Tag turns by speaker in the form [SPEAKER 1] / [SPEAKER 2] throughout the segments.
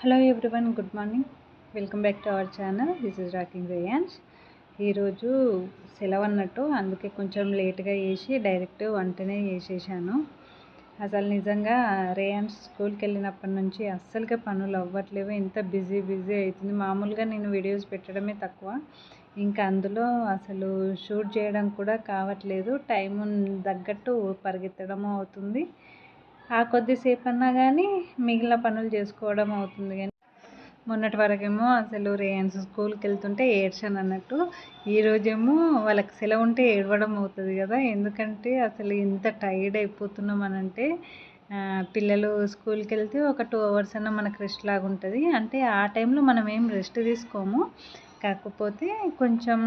[SPEAKER 1] Hello everyone good morning welcome back to our channel this is rocking rayons ఈరోజు సెలవు అన్నట్టు అందుకే కొంచెం లేట్గా వేసి డైరెక్ట్ వంటనే వేసేసాను అసలు నిజంగా రేయాన్స్ స్కూల్కి వెళ్ళినప్పటి నుంచి అస్సలుగా పనులు అవ్వట్లేవు. ఇంత బిజీ బిజీ అవుతుంది మామూలుగా నేను వీడియోస్ పెట్టడమే తక్కువ. ఇంకా అందులో అసలు షూట్ చేయడం కూడా కావట్లేదు. టైం తగ్గట్టు పరిగెత్తడము అవుతుంది. ఆ కొద్దిసేపు అన్నా కానీ మిగిలిన పనులు చేసుకోవడం అవుతుంది కానీ మొన్నటి వరకేమో అసలు రేయన్స్ స్కూల్కి వెళ్తుంటే ఏడ్చాను అన్నట్టు ఈరోజేమో వాళ్ళకి సెలవు ఉంటే ఏడవడం అవుతుంది కదా ఎందుకంటే అసలు ఇంత టైర్డ్ అయిపోతున్నాం అని అంటే పిల్లలు స్కూల్కి వెళ్తే ఒక టూ అవర్స్ అన్న మనకు రెస్ట్ లాగా ఉంటుంది అంటే ఆ టైంలో మనం ఏం రెస్ట్ తీసుకోము. కాకపోతే కొంచెం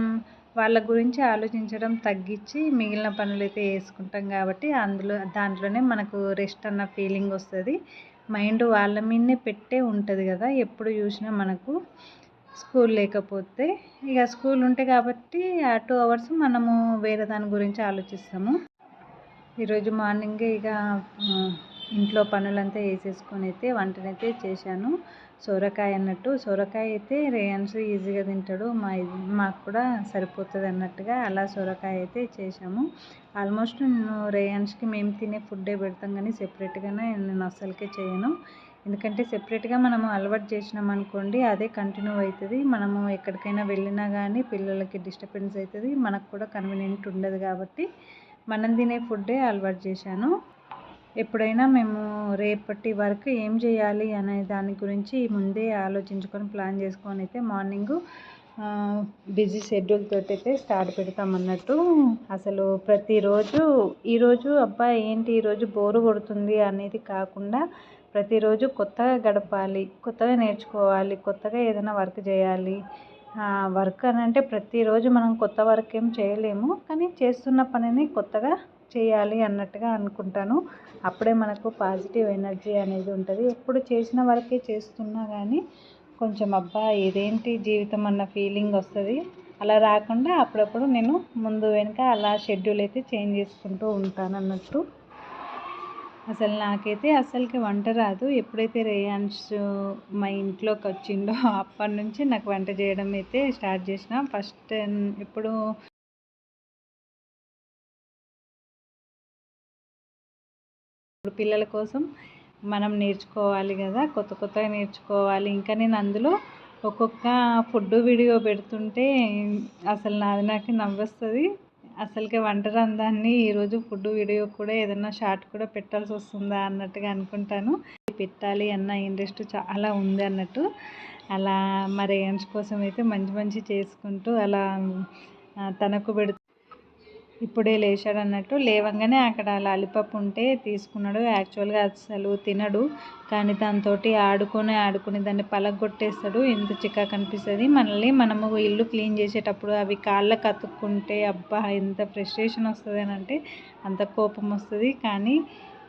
[SPEAKER 1] వాళ్ళ గురించి ఆలోచించడం తగ్గించి మిగిలిన పనులు అయితే వేసుకుంటాం కాబట్టి అందులో దాంట్లోనే మనకు రెస్ట్ అన్న ఫీలింగ్ వస్తుంది. మైండ్ వాళ్ళ మీదనే పెట్టే ఉంటుంది కదా ఎప్పుడు చూసినా మనకు స్కూల్ లేకపోతే. ఇక స్కూల్ ఉంటే కాబట్టి ఆ టూ అవర్స్ మనము వేరే దాని గురించి ఆలోచిస్తాము. ఈరోజు మార్నింగే ఇక ఇంట్లో పనులంతా వేసేసుకొని అయితే వంటనైతే చేశాను. సొరకాయ అన్నట్టు. సొరకాయ అయితే రేయన్స్ ఈజీగా తింటాడు. మా మాకు కూడా సరిపోతుంది అన్నట్టుగా అలా సొరకాయ అయితే చేసాము ఆల్మోస్ట్ నేను రేయన్స్కి మేము తినే ఫుడ్డే పెడతాం కానీ సెపరేట్గానే నేను అస్సలకే చేయను. ఎందుకంటే సెపరేట్గా మనము అలవాటు చేసినాం అనుకోండి అదే కంటిన్యూ అవుతుంది. మనము ఎక్కడికైనా వెళ్ళినా కానీ పిల్లలకి డిస్టర్బెన్స్ అవుతుంది. మనకు కూడా కన్వీనియంట్ ఉండదు కాబట్టి మనం తినే ఫుడ్డే అలవాటు చేశాను. ఎప్పుడైనా మేము రేపటి వరకు ఏం చేయాలి అనే దాని గురించి ముందే ఆలోచించుకొని ప్లాన్ చేసుకొని అయితే మార్నింగ్ బిజీ షెడ్యూల్ తోటి అయితే స్టార్ట్ పెడతాం అన్నట్టు అసలు ప్రతిరోజు ఈరోజు అబ్బా ఏంటి ఈరోజు బోరు కొడుతుంది అనేది కాకుండా ప్రతిరోజు కొత్తగా గడపాలి కొత్తగా నేర్చుకోవాలి కొత్తగా ఏదైనా వర్క్ చేయాలి వర్క్ అని అంటే ప్రతిరోజు మనం కొత్త వర్క్ ఏం చేయలేము కానీ చేస్తున్న పనిని కొత్తగా చేయాలి అన్నట్టుగా అనుకుంటాను. అప్పుడే మనకు పాజిటివ్ ఎనర్జీ అనేది ఉంటుంది. ఎప్పుడు చేసిన వరకే చేస్తున్నా కానీ కొంచెం అబ్బా ఇదేంటి జీవితం అన్న ఫీలింగ్ వస్తుంది. అలా రాకుండా అప్పుడప్పుడు నేను ముందు వెనుక అలా షెడ్యూల్ అయితే చేంజ్ చేసుకుంటూ ఉంటాను అన్నట్టు అసలు నాకైతే అసలుకి వంట రాదు. ఎప్పుడైతే రేయాన్స్ మా ఇంట్లోకి వచ్చిండో అప్పటి నుంచి నాకు వంట చేయడం అయితే స్టార్ట్ చేసిన. ఫస్ట్ ఎప్పుడు ఇప్పుడు పిల్లల కోసం మనం నేర్చుకోవాలి కదా కొత్త కొత్తగా నేర్చుకోవాలి. ఇంకా నేను అందులో ఒక్కొక్క ఫుడ్ వీడియో పెడుతుంటే అసలు నాది నాకు నవ్వొస్తుంది. అసలుకి వంట రంధాన్ని ఈరోజు ఫుడ్ వీడియో కూడా ఏదైనా షార్ట్ కూడా పెట్టాల్సి వస్తుందా అన్నట్టుగా అనుకుంటాను. పెట్టాలి అన్న ఇంట్రెస్ట్ చాలా ఉంది అన్నట్టు. అలా మరి కోసం అయితే మంచి మంచి చేసుకుంటూ అలా తనకు పెడుతూ ఇప్పుడే లేచాడు అన్నట్టు లేవగానే అక్కడ లాలిపప్ ఉంటే తీసుకున్నాడు. యాక్చువల్గా అసలు తినడు. కానీ దాంతో ఆడుకొని ఆడుకొని దాన్ని పలగొట్టేస్తాడు. ఎంత చిక్క కనిపిస్తుంది మనల్ని మనము ఇల్లు క్లీన్ చేసేటప్పుడు అవి కాళ్ళకు అతుక్కుంటే అబ్బా ఎంత ఫ్రస్ట్రేషన్ వస్తుంది అని అంటే అంత కోపం వస్తుంది. కానీ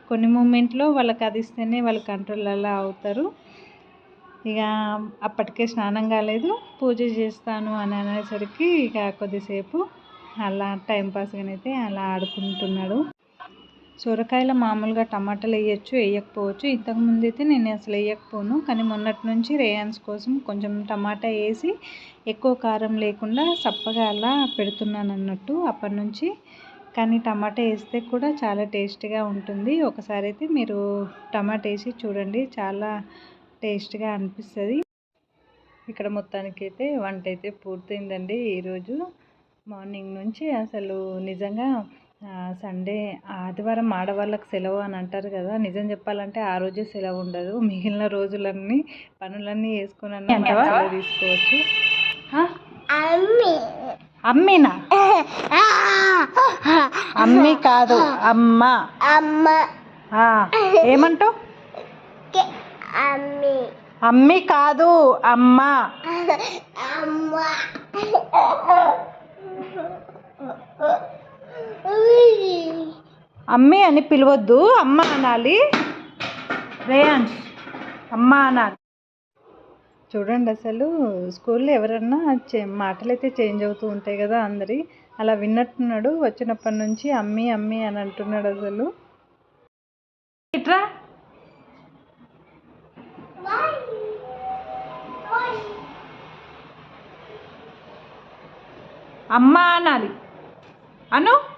[SPEAKER 1] కొన్ని మూమెంట్లో వాళ్ళకి అది ఇస్తేనే వాళ్ళు కంట్రోల్ అలా అవుతారు. ఇక అప్పటికే స్నానం కాలేదు. పూజ చేస్తాను అని అనేసరికి ఇక కొద్దిసేపు అలా టైంపాస్గానైతే అలా ఆడుకుంటున్నాడు. సొరకాయలో మామూలుగా టమాటాలు వేయచ్చు వేయకపోవచ్చు. ఇంతకుముందు అయితే నేను అసలు వేయకపోను. కానీ మొన్నటి నుంచి రేయాన్స్ కోసం కొంచెం టమాటా వేసి ఎక్కువ కారం లేకుండా సప్పగా అలా పెడుతున్నాను అన్నట్టు అప్పటి నుంచి. కానీ టమాటా వేస్తే కూడా చాలా టేస్ట్గా ఉంటుంది. ఒకసారి అయితే మీరు టమాటా వేసి చూడండి చాలా టేస్ట్గా అనిపిస్తుంది. ఇక్కడ మొత్తానికి అయితే వంట అయితే పూర్తయిందండి ఈరోజు. మార్నింగ్ నుంచి అసలు నిజంగా సండే ఆదివారం ఆడవాళ్ళకి సెలవు అని అంటారు కదా నిజం చెప్పాలంటే ఆ రోజే సెలవు ఉండదు. మిగిలిన రోజులన్నీ పనులన్నీ వేసుకుని తీసుకోవచ్చు. అమ్మీనా? అమ్మి కాదు అమ్మ. అమ్మ. ఏమంటావు? అమ్మి కాదు అమ్మ. అమ్మి. అని పిలవద్దు అమ్మ అనాలి. రేయాన్స్ అమ్మ అనాలి. చూడండి అసలు స్కూల్లో ఎవరన్నా మాటలు అయితే చేంజ్ అవుతూ ఉంటాయి కదా అందరి. అలా విన్నట్టున్నాడు వచ్చినప్పటి నుంచి అమ్మి అమ్మి అని అంటున్నాడు అసలు. ఇట్రా.
[SPEAKER 2] అమ్మ అనాలి. అను?